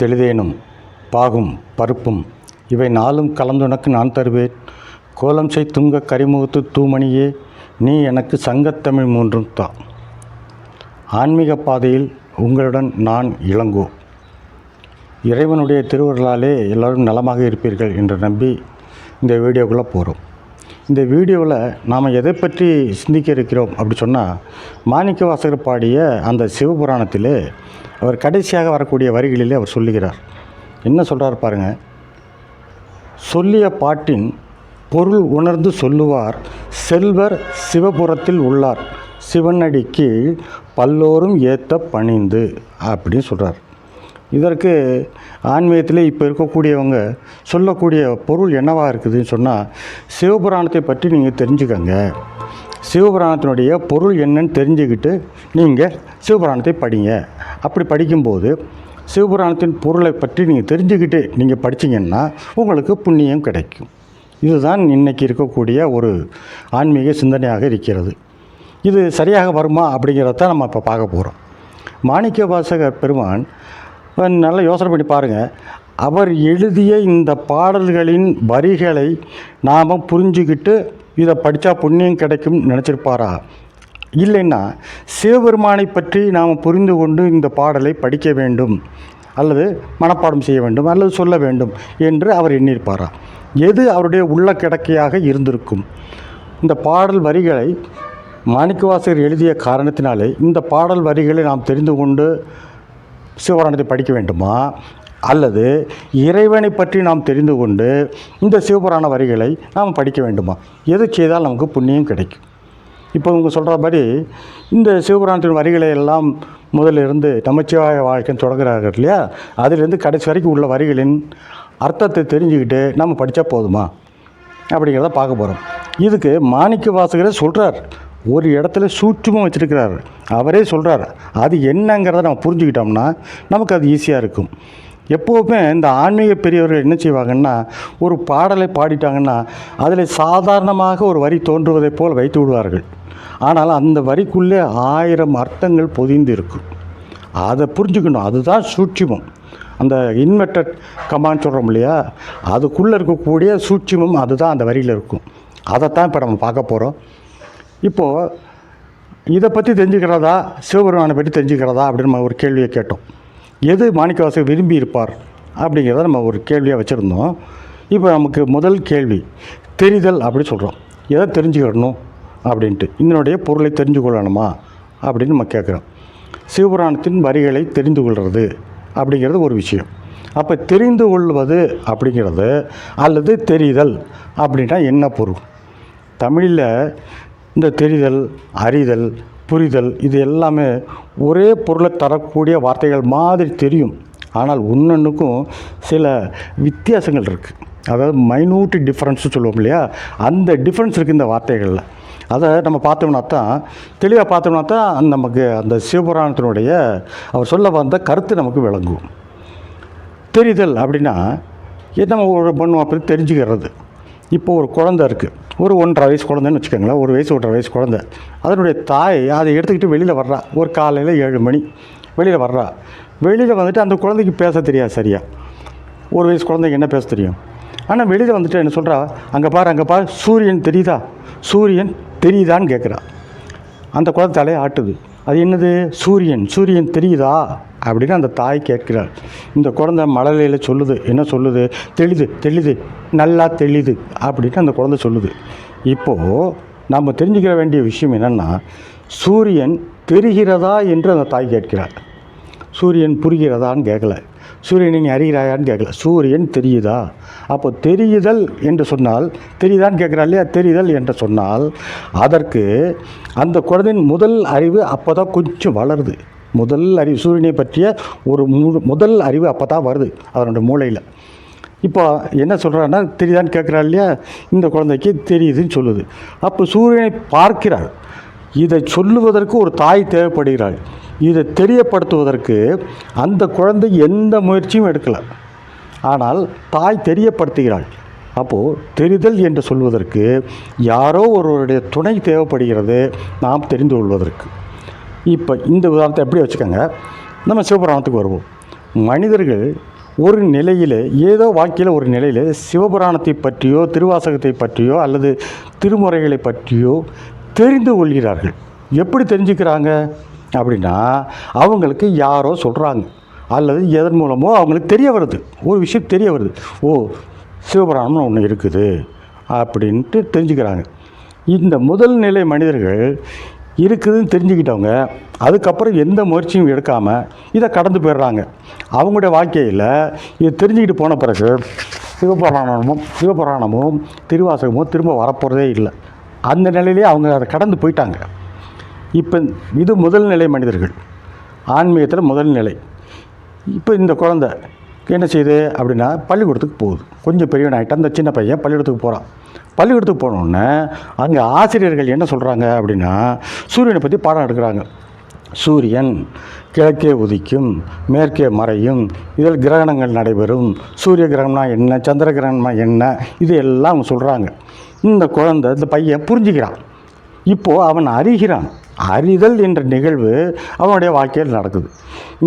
தெளிதேனும் பாகும் பருப்பும் இவை நாளும் கலந்துனக்கு நான் தருவேன். கோலம் செய் துங்க கரிமுகத்து தூமணியே நீ எனக்கு சங்கத்தமிழ் மூன்றும் தா. ஆன்மீக பாதையில் உங்களுடன் நான் இளங்கோ. இறைவனுடைய திருவருளாலே எல்லோரும் நலமாக இருப்பீர்கள் என்று நம்பி இந்த வீடியோக்குள்ளே போகிறோம் இந்த வீடியோவில் நாம் எதை பற்றி சிந்திக்க இருக்கிறோம் அப்படி சொன்னால் மாணிக்க வாசகர் பாடிய அந்த சிவபுராணத்திலே அவர் கடைசியாக வரக்கூடிய வரிகளிலே அவர் சொல்லுகிறார். என்ன சொல்கிறார் பாருங்கள் சொல்லிய பாட்டின் பொருள் உணர்ந்து சொல்லுவார் செல்வர் சிவபுரத்தில் உள்ளார் சிவனடி கீழ் பல்லோரும் ஏத்த பணிந்து அப்படின்னு சொல்கிறார் இதற்கு ஆன்மீகத்தில் இப்போ இருக்கக்கூடியவங்க சொல்லக்கூடிய பொருள் என்னவாக இருக்குதுன்னு சொன்னால் சிவபுராணத்தை பற்றி நீங்கள் தெரிஞ்சுக்கங்க. சிவபுராணத்தினுடைய பொருள் என்னன்னு தெரிஞ்சுக்கிட்டு நீங்கள் சிவபுராணத்தை படிங்க. அப்படி படிக்கும்போது சிவபுராணத்தின் பொருளை பற்றி நீங்கள் தெரிஞ்சுக்கிட்டு நீங்கள் படிச்சீங்கன்னா உங்களுக்கு புண்ணியம் கிடைக்கும். இதுதான் இன்னைக்கு இருக்கக்கூடிய ஒரு ஆன்மீக சிந்தனையாக இருக்கிறது. இது சரியாக வருமா அப்படிங்கிறத நம்ம இப்போ பார்க்க போகிறோம் மாணிக்க வாசகர் பெருமான் நல்லா யோசனை பண்ணி பாருங்கள் அவர் எழுதிய இந்த பாடல்களின் வரிகளை நாம் புரிஞ்சுக்கிட்டு இதை படித்தா புண்ணியம் கிடைக்கும் நினச்சிருப்பாரா? இல்லைன்னா சிவபெருமானை பற்றி நாம் புரிந்து கொண்டு இந்த பாடலை படிக்க வேண்டும் அல்லது மனப்பாடம் செய்ய வேண்டும் அல்லது சொல்ல வேண்டும் என்று அவர் எண்ணியிருப்பாரா? எது அவருடைய உள்ள கிடக்கையாக இருந்திருக்கும்? இந்த பாடல் வரிகளை மாணிக்கவாசகர் எழுதிய காரணத்தினாலே இந்த பாடல் வரிகளை நாம் தெரிந்து கொண்டு சிவபுராணத்தை படிக்க வேண்டுமா? அல்லது இறைவனை பற்றி நாம் தெரிந்து கொண்டு இந்த சிவபுராண வரிகளை நாம் படிக்க வேண்டுமா? எது செய்தால் நமக்கு புண்ணியம் கிடைக்கும்? இப்போ உங்கள் சொல்கிற மாதிரி இந்த சிவபுராணத்தின் வரிகளை எல்லாம் முதல்ல இருந்து நமச்சிவாய வாழ்க்கைன்னு தொடங்குறார்கள் இல்லையா? அதிலிருந்து கடைசி வரைக்கும் உள்ள வரிகளின் அர்த்தத்தை தெரிஞ்சுக்கிட்டு நம்ம படித்தா போதுமா? அப்படிங்கிறத பார்க்க போகிறோம் இதுக்கு மாணிக்க வாசகரே சொல்கிறார் ஒரு இடத்துல சூட்சமாக வச்சுருக்கிறார். அவரே சொல்கிறார் அது என்னங்கிறத நம்ம புரிஞ்சுக்கிட்டோம்னா நமக்கு அது ஈஸியாக இருக்கும். எப்போவுமே இந்த ஆன்மீக பெரியவர்கள் என்ன செய்வாங்கன்னா ஒரு பாடலை பாடிட்டாங்கன்னா அதில் சாதாரணமாக ஒரு வரி தோன்றுவதைப் போல் வைத்து விடுவார்கள். ஆனால் அந்த வரிக்குள்ளே ஆயிரம் அர்த்தங்கள் பொதிந்து இருக்கும். அதை புரிஞ்சுக்கணும் அதுதான் சூட்சிமம். அந்த இன்வெர்டட் கமான்னு சொல்கிறோம் இல்லையா அதுக்குள்ளே இருக்கக்கூடிய சூட்சிமம் அதுதான் அந்த வரியில் இருக்கும். அதைத்தான் இப்போ நம்ம பார்க்க போகிறோம் இப்போது இதை பற்றி தெரிஞ்சுக்கிறதா சிவபெருமானை பற்றி தெரிஞ்சுக்கிறதா அப்படின்னு நம்ம ஒரு கேள்வியை கேட்டோம். எது மாணிக்கவாசகர் விரும்பி இருப்பார் அப்படிங்கிறத நம்ம ஒரு கேள்வியாக வச்சுருந்தோம். இப்போ நமக்கு முதல் கேள்வி தெரிதல் அப்படி சொல்கிறோம் எதை தெரிஞ்சுக்கிடணும் அப்படின்ட்டு இதனுடைய பொருளை தெரிஞ்சு கொள்ளணுமா அப்படின்னு நம்ம கேட்குறோம் சிவபுராணத்தின் வரிகளை தெரிந்து கொள்வது அப்படிங்கிறது ஒரு விஷயம். அப்போ தெரிந்து கொள்வது அப்படிங்கிறது அல்லது தெரிதல் அப்படின்னா என்ன பொருள்? தமிழில் இந்த தெரிதல் அறிதல் புரிதல் இது எல்லாமே ஒரே பொருளை தரக்கூடிய வார்த்தைகள் மாதிரி தெரியும். ஆனால் ஒன்னொன்றுக்கும் சில வித்தியாசங்கள் இருக்குது அதாவது மைனூட் டிஃப்ரென்ஸ்னு சொல்லுவோம் இல்லையா? அந்த டிஃப்ரென்ஸ் இருக்குது இந்த வார்த்தைகளில். அதை நம்ம பார்த்தோம்னா தான் தெளிவாக பார்த்தோம்னா தான் நமக்கு அந்த சிவபுராணத்தினுடைய அவர் சொல்ல வந்த கருத்து நமக்கு விளங்கும். தெரிதல் அப்படின்னா என்ன நம்ம ஒரு பண்ணுவோம் அப்படி தெரிஞ்சுக்கிறது. இப்போ ஒரு குழந்த இருக்குது ஒரு ஒன்றரை வயசு குழந்தைன்னு வச்சுக்கோங்களேன். ஒரு வயசு ஒன்றரை வயசு குழந்தை. அதனுடைய தாய் அதை எடுத்துக்கிட்டு வெளியில் வர்றா. ஒரு காலையில் ஏழு மணி வெளியில் வர்றா. வெளியில் வந்துட்டு அந்த குழந்தைக்கு பேச தெரியாது சரியா? ஒரு வயசு குழந்தைக்கு என்ன பேச தெரியும்? ஆனால் வெளியில் வந்துட்டு என்ன சொல்கிறா அங்கே பாரு அங்கே பாரு சூரியன் தெரியுதா? சூரியன் தெரியுதான்னு கேட்குறா அந்த குழந்தை தலையை ஆட்டுது. அது என்னது? சூரியன். சூரியன் தெரியுதா? அப்படின்னு அந்த தாய் கேட்கிறாள். இந்த குழந்தை மழலையில் சொல்லுது. என்ன சொல்லுது? தெளிது தெளிது நல்லா தெளிது அப்படின்னு அந்த குழந்தை சொல்லுது. இப்போது நம்ம தெரிஞ்சுக்கிற வேண்டிய விஷயம் என்னென்னா சூரியன் தெரிகிறதா என்று அந்த தாய் கேட்கிறாள். சூரியன் புரிகிறதான்னு கேட்கல. சூரியனை நீ அறிகிறாயான்னு கேட்கல. சூரியன் தெரியுதா? அப்போ தெரியுதல் என்று சொன்னால் தெரியுதான்னு கேட்குறா இல்லையா? தெரியுதல் என்று சொன்னால் அதற்கு அந்த குழந்தையின் முதல் அறிவு அப்போ தான் கொஞ்சம் வளருது. முதல் அறிவு சூரியனை பற்றிய ஒரு மு முதல் அறிவு அப்போ தான் வருது அதனோட மூளையில் இப்போ என்ன சொல்கிறான்னா தெரியுதான்னு கேட்குறா இல்லையா? இந்த குழந்தைக்கு தெரியுதுன்னு சொல்லுது. அப்போ சூரியனை பார்க்கிறாள் இதை சொல்லுவதற்கு ஒரு தாய் தேவைப்படுகிறாள். இதை தெரியப்படுத்துவதற்கு அந்த குழந்தை எந்த முயற்சியும் எடுக்கலை. ஆனால் தாய் தெரியப்படுத்துகிறாள். அப்போது தெரிதல் என்று சொல்வதற்கு யாரோ ஒருவருடைய துணை தேவைப்படுகிறது நாம் தெரிந்து கொள்வதற்கு. இப்போ இந்த உதாரணத்தை எப்படி வச்சுக்கோங்க. நம்ம சிவபுராணத்துக்கு வருவோம். மனிதர்கள் ஒரு நிலையில் ஏதோ வாழ்க்கையில் ஒரு நிலையில் சிவபுராணத்தை பற்றியோ திருவாசகத்தை பற்றியோ அல்லது திருமுறைகளை பற்றியோ தெரிந்து கொள்கிறார்கள். எப்படி தெரிஞ்சுக்கிறாங்க? அப்படின்னா அவங்களுக்கு யாரோ சொல்கிறாங்க அல்லது எதன் மூலமோ அவங்களுக்கு தெரிய வருது. ஒரு விஷயம் தெரிய வருது. ஓ சிவபுராணம்னு ஒன்று இருக்குது. அப்படின்ட்டு தெரிஞ்சுக்கிறாங்க. இந்த முதல் நிலை மனிதர்கள் இருக்குதுன்னு தெரிஞ்சுக்கிட்டவங்க அதுக்கப்புறம் எந்த முயற்சியும் எடுக்காமல் இதை கடந்து போயிடுறாங்க. அவங்களுடைய வாழ்க்கையில் இதை தெரிஞ்சுக்கிட்டு போன பிறகு சிவபுராணமும் சிவபுராணமும் திருவாசகமும் திரும்ப வரப்போகிறதே இல்லை. அந்த நிலையிலே அவங்க அதை கடந்து போயிட்டாங்க. இப்போ இது முதல் நிலை மனிதர்கள். ஆன்மீகத்தில் முதல் நிலை. இப்போ இந்த குழந்தை என்ன செய்யுது அப்படின்னா பள்ளிக்கூடத்துக்கு போகுது. கொஞ்சம் பெரியவன் ஆகிட்டான் அந்த சின்ன பையன் பள்ளிக்கூடத்துக்கு போகிறான் பள்ளிக்கூடத்துக்கு போனோடனே அங்கே ஆசிரியர்கள் என்ன சொல்கிறாங்க அப்படின்னா சூரியனை பற்றி பாடம் எடுக்கிறாங்க. சூரியன் கிழக்கே உதிக்கும் மேற்கே மறையும் இதில் கிரகணங்கள் நடைபெறும். சூரிய கிரகணம்னா என்ன சந்திர கிரகணம்னா என்ன இது எல்லாம் அவங்க சொல்கிறாங்க இந்த குழந்தை இந்த பையன் புரிஞ்சுக்கிறான். இப்போது அவன் அறிகிறான். அறிதல் என்ற நிகழ்வு அவனுடைய வாழ்க்கையில் நடக்குது.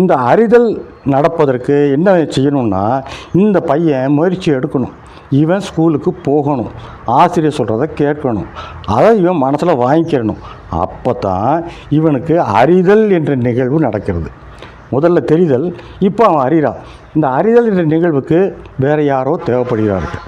இந்த அறிதல் நடப்பதற்கு என்ன செய்யணும்னா இந்த பையன் முயற்சி எடுக்கணும். இவன் ஸ்கூலுக்கு போகணும். ஆசிரியர் சொல்கிறத கேட்கணும். அதை இவன் மனசில் வாங்கிக்கிறணும். அப்போ தான் இவனுக்கு அறிதல் என்ற நிகழ்வு நடக்கிறது. முதல்ல தெரிதல். இப்போ அவன் அறிகிறான். இந்த அறிதல் என்ற நிகழ்வுக்கு வேறு யாரோ தேவைப்படுகிறார்கள்.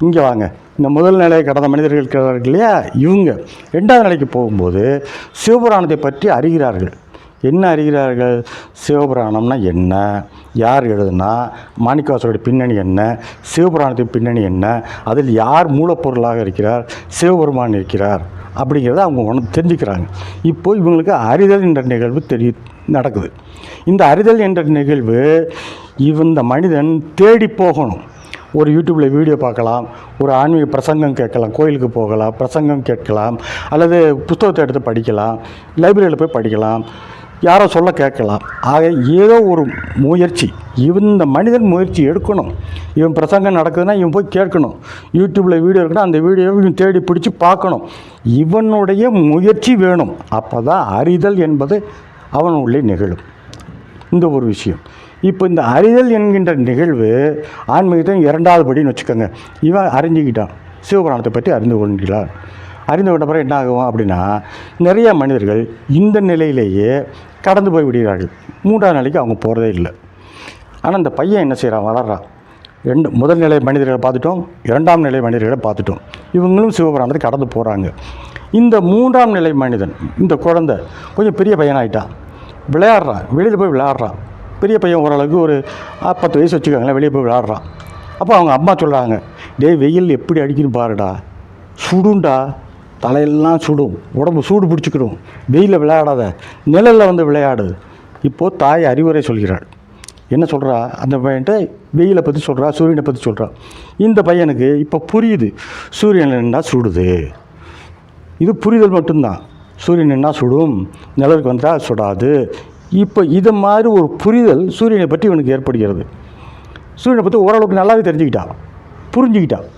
இங்கே வாங்க. இந்த முதல் நிலையை கடந்த மனிதர்கள் இருக்கிறார்கள் இல்லையா? இவங்க. ரெண்டாவது நிலைக்கு போகும்போது சிவபுராணத்தை பற்றி அறிகிறார்கள். என்ன அறிகிறார்கள்? சிவபுராணம்னா என்ன? யார் எழுதுனா? மாணிக்கவாசருடைய பின்னணி என்ன? சிவபுராணத்தின் பின்னணி என்ன? அதில் யார் மூலப்பொருளாக இருக்கிறார்? சிவபெருமான் இருக்கிறார். அப்படிங்கிறத அவங்க உணர்ந்து தெரிஞ்சுக்கிறாங்க. இப்போ இவங்களுக்கு அறிதல் என்ற நிகழ்வு தெரிய நடக்குது. இந்த அறிதல் என்ற நிகழ்வு இந்த மனிதன் தேடி போகணும். ஒரு யூடியூப்பில் வீடியோ பார்க்கலாம். ஒரு ஆன்மீக பிரசங்கம் கேட்கலாம். கோயிலுக்கு போகலாம் பிரசங்கம் கேட்கலாம். அல்லது புத்தகத்தை எடுத்து படிக்கலாம். லைப்ரரியில் போய் படிக்கலாம். யாரோ சொல்ல கேட்கலாம். ஆக ஏதோ ஒரு முயற்சி இவன் இந்த மனிதன் முயற்சி எடுக்கணும். இவன் பிரசங்கம் நடக்குதுன்னா இவன் போய் கேட்கணும். யூடியூப்பில் வீடியோ இருக்குன்னா அந்த வீடியோவை இவன் தேடி பிடிச்சி பார்க்கணும். இவனுடைய முயற்சி வேணும். அப்போ தான் அறிதல் என்பது அவனுள்ளே நிகழும். இந்த ஒரு விஷயம். இப்போ இந்த அறிதல் என்கின்ற நிகழ்வு ஆன்மீகத்தின் இரண்டாவது படின்னு வச்சுக்கோங்க. இவன் அறிஞ்சிக்கிட்டான். சிவபுராணத்தை பற்றி அறிந்து கொள்கிறான். அறிந்து கொண்ட பிறகு என்ன ஆகும் அப்படின்னா நிறைய மனிதர்கள் இந்த நிலையிலேயே கடந்து போய் விடுகிறார்கள். மூன்றாம் நிலைக்கு அவங்க போகிறதே இல்லை. ஆனால் இந்த பையன் என்ன செய்கிறான் வளர்றான். ரெண்டு முதல் நிலை மனிதர்களை பார்த்துட்டோம் இரண்டாம் நிலை மனிதர்களை பார்த்துட்டோம். இவங்களும் சிவபுராணத்தை கடந்து போகிறாங்க இந்த மூன்றாம் நிலை மனிதன் இந்த குழந்தை கொஞ்சம் பெரிய பையனாயிட்டான் விளையாடுறான் வெளியில் போய் விளையாடுறான். பெரிய பையன் ஓரளவுக்கு ஒரு பத்து வயசு வச்சுக்கோங்களேன் வெளியே போய் விளையாடுறான். அப்போ அவங்க அம்மா சொல்கிறாங்க டேய் வெயில் எப்படி அடிக்குன்னு பாருடா. சுடுண்டா. தலையெல்லாம் சுடும். உடம்பு சூடு பிடிச்சிக்கிடும். வெயிலில் விளையாடாத. நிழலில் வந்து விளையாடு. இப்போது தாய் அறிவுரை சொல்கிறாள். என்ன சொல்கிறா அந்த பையன்ட்ட வெயிலை பற்றி சொல்கிறா சூரியனை பற்றி சொல்கிறா இந்த பையனுக்கு இப்போ புரியுது. சூரியன் நின்றா சுடுது. இது புரிதல் மட்டும்தான். சூரியன் என்ன சுடும். நிழலுக்கு வந்தால் சுடாது. இப்போ இது மாதிரி ஒரு புரிதல் சூரியனை பற்றி இவனுக்கு ஏற்படுகிறது. சூரியனை பற்றி ஓரளவுக்கு நல்லாவே தெரிஞ்சுக்கிட்டான் புரிஞ்சுக்கிட்டான்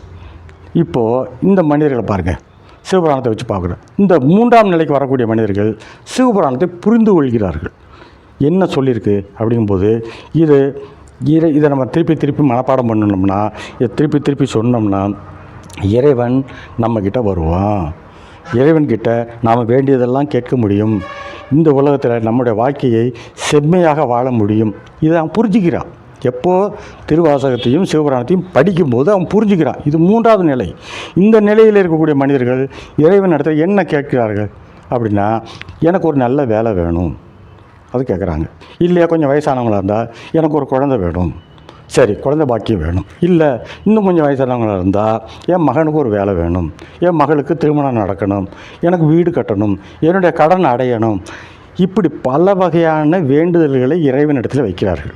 இப்போது இந்த மனிதர்களை பாருங்கள் சிவபுராணத்தை வச்சு பார்க்குறோம் இந்த மூன்றாம் நிலைக்கு வரக்கூடிய மனிதர்கள் சிவபுராணத்தை புரிந்து கொள்கிறார்கள். என்ன சொல்லியிருக்கு? அப்படிங்கும்போது இது இதை இதை நம்ம திருப்பி திருப்பி மனப்பாடம் பண்ணணும்னா இதை திருப்பி திருப்பி சொன்னோம்னா இறைவன் நம்மக்கிட்ட வருவான். இறைவன்கிட்ட நாம் வேண்டியதெல்லாம் கேட்க முடியும். இந்த உலகத்தில் நம்முடைய வாழ்க்கையை செம்மையாக வாழ முடியும். இதை அவன் புரிஞ்சுக்கிறான். எப்போ திருவாசகத்தையும் சிவபுராணத்தையும் படிக்கும்போது அவன் புரிஞ்சுக்கிறான். இது மூன்றாவது நிலை. இந்த நிலையில் இருக்கக்கூடிய மனிதர்கள் இறைவன் இடத்துல என்ன கேட்கிறார்கள்? அப்படின்னா எனக்கு ஒரு நல்ல வேலை வேணும். அது கேட்குறாங்க. இல்லையா கொஞ்சம் வயசானவங்களாக இருந்தால் எனக்கு ஒரு குழந்தை வேணும். சரி குழந்தை பாக்கியம் வேணும். இல்லை இன்னும் கொஞ்சம் வயசானவங்களாக இருந்தால் என் மகனுக்கு ஒரு வேலை வேணும். என் மகளுக்கு திருமணம் நடக்கணும். எனக்கு வீடு கட்டணும். என்னுடைய கடன் அடையணும். இப்படி பல வகையான வேண்டுதல்களை இறைவனிடத்தில் வைக்கிறார்கள்.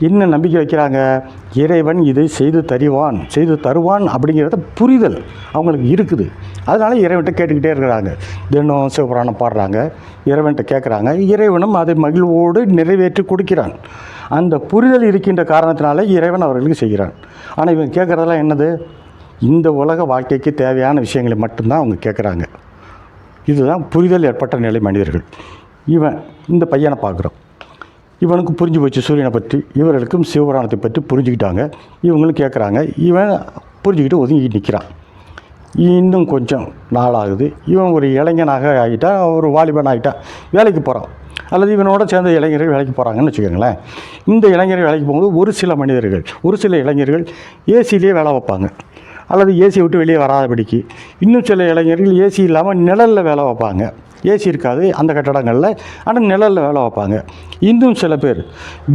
என்ன நம்பிக்கை வைக்கிறாங்க? இறைவன் இதை செய்து தருவான் செய்து தருவான் அப்படிங்கிறத புரிதல் அவங்களுக்கு இருக்குது. அதனால் இறைவன்கிட்ட கேட்டுக்கிட்டே இருக்கிறாங்க. தினம் சிவபுராணம் பாடுறாங்க. இறைவன்கிட்ட கேட்குறாங்க. இறைவனும் அதை மகிழ்வோடு நிறைவேற்றி கொடுக்கிறான். அந்த புரிதல் இருக்கின்ற காரணத்தினால இறைவன் அவர்களுக்கு செய்கிறான். ஆனால் இவங்க கேட்குறதெல்லாம் என்னது? இந்த உலக வாழ்க்கைக்கு தேவையான விஷயங்களை மட்டும்தான் அவங்க கேட்குறாங்க. இதுதான் புரிதல் ஏற்பட்ட நிலை மனிதர்கள். இவன் இந்த பையனை பார்க்குறோம். இவனுக்கு புரிஞ்சு போச்சு சூரியனை பற்றி இவர்களுக்கும் சிவபுராணத்தை பற்றி புரிஞ்சுக்கிட்டாங்க. இவங்களும் கேட்குறாங்க இவன் புரிஞ்சுக்கிட்டு ஒதுங்கி நிற்கிறான் இன்னும் கொஞ்சம் நாளாகுது இவன் ஒரு இளைஞனாக ஆகிட்டான் ஒரு வாலிபன் ஆகிட்டான் வேலைக்கு போகிறான் அல்லது இவனோட சேர்ந்த இளைஞர்கள் வேலைக்கு போகிறாங்கன்னு வச்சுக்கோங்களேன். இந்த இளைஞர்கள் வேலைக்கு போகும்போது ஒரு சில மனிதர்கள் ஒரு சில இளைஞர்கள் ஏசிலேயே வேலை வைப்பாங்க. அல்லது ஏசி விட்டு வெளியே வராதபடிக்கு. இன்னும் சில இளைஞர்கள் ஏசி இல்லாமல் நிழலில் வேலை வைப்பாங்க. ஏசி இருக்காது அந்த கட்டடங்களில். ஆனால் நிழலில் வேலை வைப்பாங்க. இன்னும் சில பேர்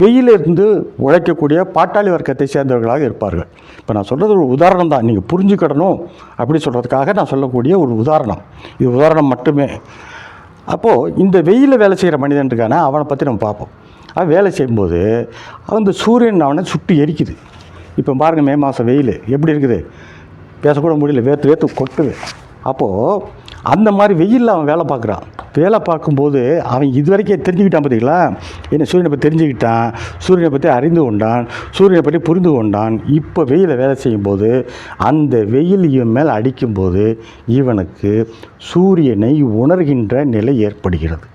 வெயிலிருந்து உழைக்கக்கூடிய பாட்டாளி வர்க்கத்தை சேர்ந்தவர்களாக இருப்பார்கள். இப்போ நான் சொல்கிறது ஒரு உதாரணம் தான். நீங்கள் புரிஞ்சுக்கிடணும் அப்படி சொல்கிறதுக்காக நான் சொல்லக்கூடிய ஒரு உதாரணம். இது உதாரணம் மட்டுமே. அப்போது இந்த வெயிலில் வேலை செய்கிற மனிதன் இருக்கானே? அவனை பற்றி நம்ம பார்ப்போம். அவன் வேலை செய்யும்போது அந்த சூரியன் அவனை சுட்டு எரிக்குது. இப்போ பாருங்கள் மே மாதம் வெயில். எப்படி இருக்குது? பேசக்கூட முடியல. வேர்த்து வேர்த்து கொட்டுது. அப்போது அந்த மாதிரி வெயிலில் அவன் வேலை பார்க்குறான். வேலை பார்க்கும்போது அவன் இது வரைக்கும் தெரிஞ்சுக்கிட்டான் பார்த்தீங்களா? என்ன சூரியனை பற்றி தெரிஞ்சுக்கிட்டான் சூரியனை பற்றி அறிந்து கொண்டான் சூரியனை பற்றி புரிந்து கொண்டான். இப்போ வெயிலில் வேலை செய்யும்போது அந்த வெயில் இவன் மேல் அடிக்கும்போது இவனுக்கு சூரியனை உணர்கின்ற நிலை ஏற்படுகிறது.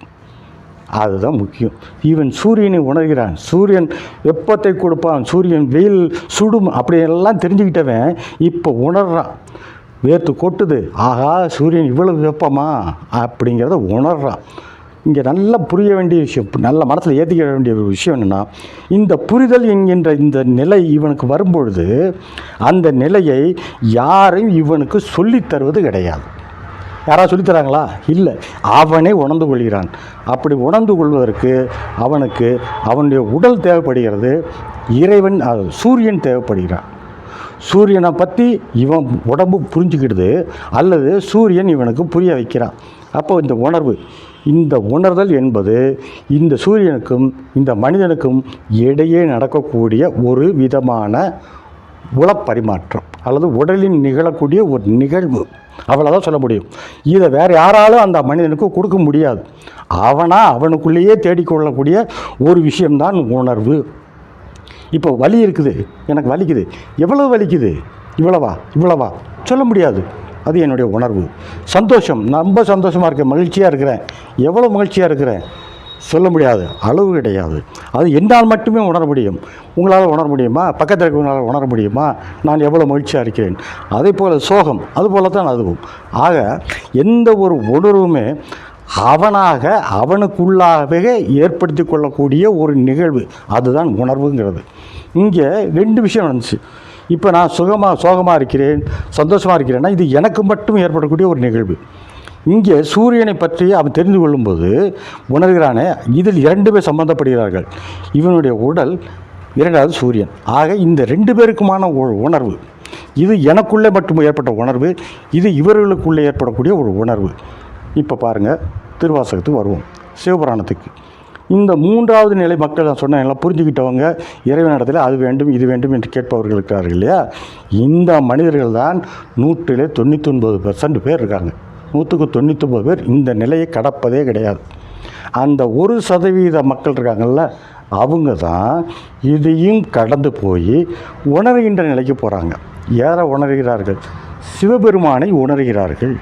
அதுதான் முக்கியம். ஈவன் சூரியனை உணர்கிறான். சூரியன் வெப்பத்தை கொடுப்பான். சூரியன் வெயில் சுடும் அப்படியெல்லாம் தெரிஞ்சுக்கிட்டவன் இப்போ உணர்றான். வேர்த்து கொட்டுது. ஆகா சூரியன் இவ்வளவு வெப்பமா? அப்படிங்கிறத உணர்றான் இங்கே நல்லா புரிய வேண்டிய விஷயம் நல்ல மனசில் ஏற்றிக்க வேண்டிய ஒரு விஷயம் என்னென்னா இந்த புரிதல் என்கின்ற இந்த நிலை இவனுக்கு வரும்பொழுது அந்த நிலையை யாரும் இவனுக்கு சொல்லித் தருவது கிடையாது. யாராவது சொல்லித்தராங்களா இல்லை. அவனே உணர்ந்து கொள்கிறான். அப்படி உணர்ந்து கொள்வதற்கு அவனுக்கு அவனுடைய உடல் தேவைப்படுகிறது. இறைவன் சூரியன் தேவைப்படுகிறான். சூரியனை பற்றி இவன் உடம்பு புரிஞ்சுக்கிடுது அல்லது சூரியன் இவனுக்கு புரிய வைக்கிறான். அப்போ இந்த உணர்வு இந்த உணர்தல் என்பது இந்த சூரியனுக்கும் இந்த மனிதனுக்கும் இடையே நடக்கக்கூடிய ஒரு விதமான உளப்பரிமாற்றம் அல்லது உடலில் நிகழக்கூடிய ஒரு நிகழ்வு. அவ்வளோதான் சொல்ல முடியும். இதை வேறு யாராலும் அந்த மனிதனுக்கு கொடுக்க முடியாது. அவனா அவனுக்குள்ளேயே தேடிக்கொள்ளக்கூடிய ஒரு விஷயம்தான் உணர்வு. இப்போ வலி இருக்குது. எனக்கு வலிக்குது. எவ்வளோ வலிக்குது? இவ்வளவா? இவ்வளவா? சொல்ல முடியாது. அது என்னுடைய உணர்வு. சந்தோஷம். ரொம்ப சந்தோஷமாக இருக்கேன் மகிழ்ச்சியாக இருக்கிறேன். எவ்வளோ மகிழ்ச்சியாக இருக்கிறேன்? சொல்ல முடியாது. அளவு கிடையாது. அது என்னால் மட்டுமே உணர முடியும். உங்களால் உணர முடியுமா? பக்கத்தில் இருக்கிறவங்களால் உணர முடியுமா? நான் எவ்வளோ மகிழ்ச்சியாக இருக்கிறேன்? அதே போல் சோகம். அதுபோல தான் அதுவும். ஆக எந்த ஒரு உணர்வுமே அவனாக அவனுக்குள்ளாகவே ஏற்படுத்தி கொள்ளக்கூடிய ஒரு நிகழ்வு. அதுதான் உணர்வுங்கிறது. இங்கே ரெண்டு விஷயம் நடந்துச்சு. இப்போ நான் சுகமாக சோகமாக இருக்கிறேன் சந்தோஷமாக இருக்கிறேன்னா இது எனக்கு மட்டும் ஏற்படக்கூடிய ஒரு நிகழ்வு. இங்கே சூரியனை பற்றி அவன் தெரிந்து கொள்ளும்போது உணர்கிறானே இதில் இரண்டு பேர் சம்பந்தப்படுகிறார்கள். இவனுடைய உடல் இரண்டாவது சூரியன். ஆக இந்த ரெண்டு பேருக்குமான உணர்வு. இது எனக்குள்ளே மட்டும் ஏற்பட்ட உணர்வு இது இவர்களுக்குள்ளே ஏற்படக்கூடிய ஒரு உணர்வு. இப்போ பாருங்கள் திருவாசகத்துக்கு வருவோம். சிவபுராணத்துக்கு. இந்த மூன்றாவது நிலை மக்கள் நான் சொன்னேன் எல்லாம் புரிஞ்சுக்கிட்டவங்க இறைவனிடத்தில் அது வேண்டும் இது வேண்டும் என்று கேட்பவர்கள் இருக்கிறார்கள் இல்லையா? இந்த மனிதர்கள் தான் நூற்றிலே தொண்ணூத்தொன்பது பெர்சன்ட் பேர் இருக்காங்க. நூற்றுக்கு தொண்ணூற்றொம்பது பேர் இந்த நிலையை கடப்பதே கிடையாது. அந்த ஒரு சதவீத மக்கள் இருக்காங்கல்ல அவங்க தான் இதையும் கடந்து போய் உணர்கின்ற நிலைக்கு போகிறாங்க ஏற உணர்கிறார்கள்? சிவபெருமானை உணர்கிறார்கள்.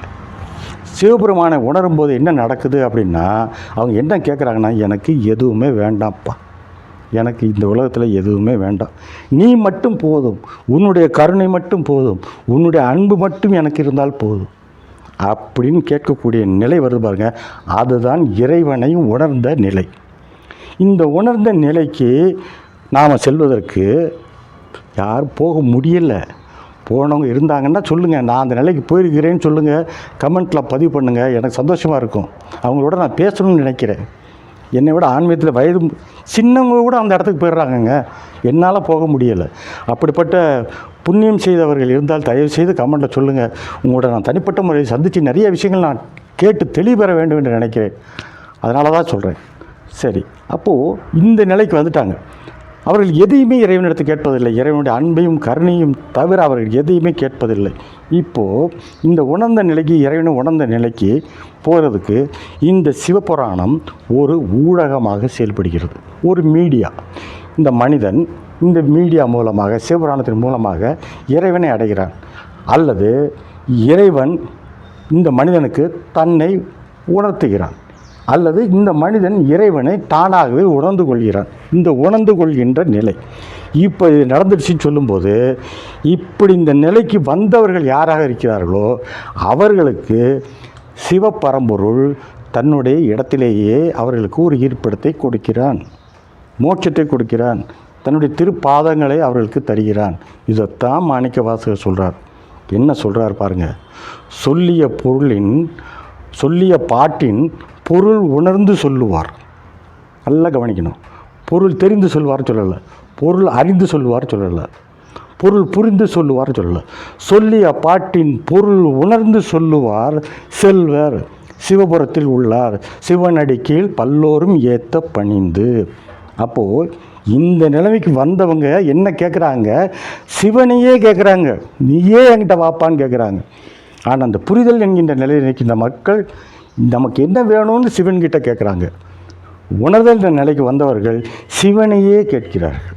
சிவபெருமானை உணரும்போது என்ன நடக்குது அப்படின்னா அவங்க என்ன கேட்குறாங்கன்னா எனக்கு எதுவுமே வேண்டாம்ப்பா. எனக்கு இந்த உலகத்தில் எதுவுமே வேண்டாம். நீ மட்டும் போதும். உன்னுடைய கருணை மட்டும் போதும். உன்னுடைய அன்பு மட்டும் எனக்கு இருந்தால் போதும். அப்படின்னு கேட்கக்கூடிய நிலை வருது பாருங்கள் அதுதான் இறைவனை உணர்ந்த நிலை. இந்த உணர்ந்த நிலைக்கு நாம் செல்வதற்கு யாரும் போக முடியலை. போனவங்க இருந்தாங்கன்னா சொல்லுங்கள் நான் அந்த நிலைக்கு போயிருக்கிறேன்னு சொல்லுங்கள் கமெண்ட்டில் பதிவு பண்ணுங்கள் எனக்கு சந்தோஷமாக இருக்கும். அவங்களோட நான் பேசணும்னு நினைக்கிறேன். என்னை விட ஆன்மீகத்தில் வயது சின்னவங்க கூட அந்த இடத்துக்கு போயிடுறாங்கங்க. என்னால் போக முடியலை. அப்படிப்பட்ட புண்ணியம் செய்தவர்கள் இருந்தால் தயவு செய்து கமெண்ட்டில் சொல்லுங்கள் உங்களோட நான் தனிப்பட்ட முறையில் சந்தித்து நிறைய விஷயங்கள் நான் கேட்டு தெளிவு பெற வேண்டும் என்று நினைக்கிறேன். அதனால தான் சொல்கிறேன் சரி அப்போது இந்த நிலைக்கு வந்துட்டாங்க. அவர்கள் எதையுமே இறைவனிடத்து கேட்பதில்லை. இறைவனுடைய அன்பையும் கருணையும் தவிர அவர்கள் எதையுமே கேட்பதில்லை. இப்போது இந்த உணர்ந்த நிலைக்கு இறைவனை உணர்ந்த நிலைக்கு போகிறதுக்கு இந்த சிவபுராணம் ஒரு ஊடகமாக செயல்படுகிறது. ஒரு மீடியா. இந்த மனிதன் இந்த மீடியா மூலமாக சிவபுராணத்தின் மூலமாக இறைவனை அடைகிறான். அல்லது இறைவன் இந்த மனிதனுக்கு தன்னை உணர்த்துகிறான். அல்லது இந்த மனிதன் இறைவனை தானாகவே உணர்ந்து கொள்கிறான். இந்த உணர்ந்து கொள்கின்ற நிலை. இப்போ இது நடந்துடுச்சுன்னு சொல்லும்போது இப்படி இந்த நிலைக்கு வந்தவர்கள் யாராக இருக்கிறார்களோ அவர்களுக்கு சிவப்பரம்பொருள் தன்னுடைய இடத்திலேயே அவர்களுக்கு ஒரு ஈர்ப்பிடத்தை கொடுக்கிறான். மோட்சத்தை கொடுக்கிறான். தன்னுடைய திருப்பாதங்களை அவர்களுக்கு தருகிறான். இதைத்தான் மாணிக்க வாசகர் சொல்கிறார் என்ன சொல்கிறார் பாருங்கள் சொல்லிய பொருளின் சொல்லிய பாட்டின் பொருள் உணர்ந்து சொல்லுவார். நல்லா கவனிக்கணும். பொருள் தெரிந்து சொல்லுவார் சொல்லலை. பொருள் அறிந்து சொல்லுவார் சொல்லலை. பொருள் புரிந்து சொல்லுவார் சொல்லலை. சொல்லிய பாட்டின் பொருள் உணர்ந்து சொல்லுவார். செல்வர் சிவபுரத்தில் உள்ளார். சிவனடி கீழ் பல்லோரும் ஏத்த பணிந்து. அப்போது இந்த நிலைமைக்கு வந்தவங்க என்ன கேட்குறாங்க சிவனையே கேட்குறாங்க நீயே என்கிட்ட வாப்பான்னு கேட்குறாங்க ஆனால் அந்த புரிதல் என்கின்ற நிலையில் இருக்கின்ற மக்கள் நமக்கு என்ன வேணும்னு சிவன்கிட்ட கேட்குறாங்க உணர்தல் என்ற நிலைக்கு வந்தவர்கள் சிவனையே கேட்கிறார்கள்.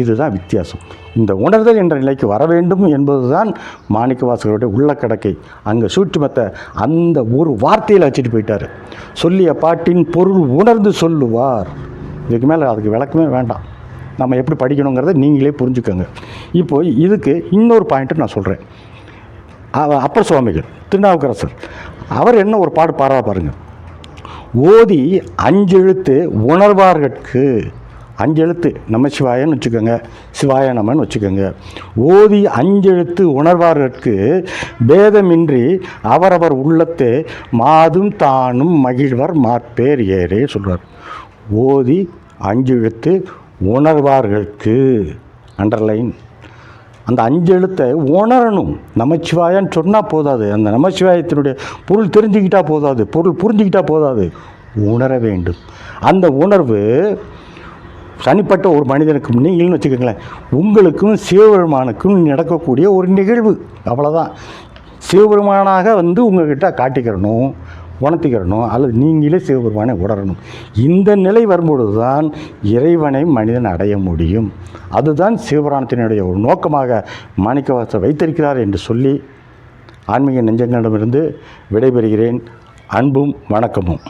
இதுதான் வித்தியாசம். இந்த உணர்தல் என்ற நிலைக்கு வர வேண்டும் என்பதுதான் மாணிக்கவாசகருடைய உள்ள கடக்கை. அங்கே சூட்சுமத்தை அந்த ஒரு வார்த்தையில் வச்சுட்டு போயிட்டார். சொல்லிய பாட்டின் பொருள் உணர்ந்து சொல்லுவார். இதுக்கு மேலே அதுக்கு விளக்கமே வேண்டாம். நம்ம எப்படி படிக்கணுங்கிறத நீங்களே புரிஞ்சுக்கோங்க. இப்போ இதுக்கு இன்னொரு பாயிண்ட்டு நான் சொல்கிறேன் அப்பர் சுவாமிகள் திருநாவுக்கரசர் அவர் என்ன ஒரு பாடு பாடுறா பாருங்க. ஓதி அஞ்செழுத்து உணர்வார்கட்கு. அஞ்செழுத்து நம்ம சிவாயன்னு வச்சுக்கோங்க. சிவாய நமன்னு வச்சுக்கோங்க. ஓதி அஞ்செழுத்து உணர்வார்கட்கு. பேதமின்றி அவரவர் உள்ளத்தே மாதும் தானும் மகிழ்வர் மாற்பேர் ஏறே சொல்வார் ஓதி அஞ்செழுத்து உணர்வார்களுக்கு அண்டர்லைன் அந்த அஞ்சு எழுத்தை உணரணும். நமச்சிவாயான்னு சொன்னால் போதாது. அந்த நமச்சிவாயத்தினுடைய பொருள் தெரிஞ்சுக்கிட்டால் போதாது. பொருள் புரிஞ்சுக்கிட்டால் போதாது. உணர வேண்டும். அந்த உணர்வு தனிப்பட்ட ஒரு மனிதனுக்கும் நீங்களும் வச்சுக்கோங்களேன். உங்களுக்கும் சிவபெருமானுக்கும் நடக்கக்கூடிய ஒரு நிகழ்வு. அவ்வளோதான் சிவபெருமானாக வந்து உங்கள்கிட்ட காட்டிக்கிறணும். உணர்த்திக்கிறணும் அல்லது நீங்களே சிவபெருமானை உணரணும். இந்த நிலை வரும்பொழுது தான் இறைவனை மனிதன் அடைய முடியும். அதுதான் சிவபுராணத்தினுடைய ஒரு நோக்கமாக மாணிக்கவாச வைத்திருக்கிறார் என்று சொல்லி ஆன்மீக நெஞ்சங்களிடமிருந்து விடைபெறுகிறேன். அன்பும் வணக்கமும்.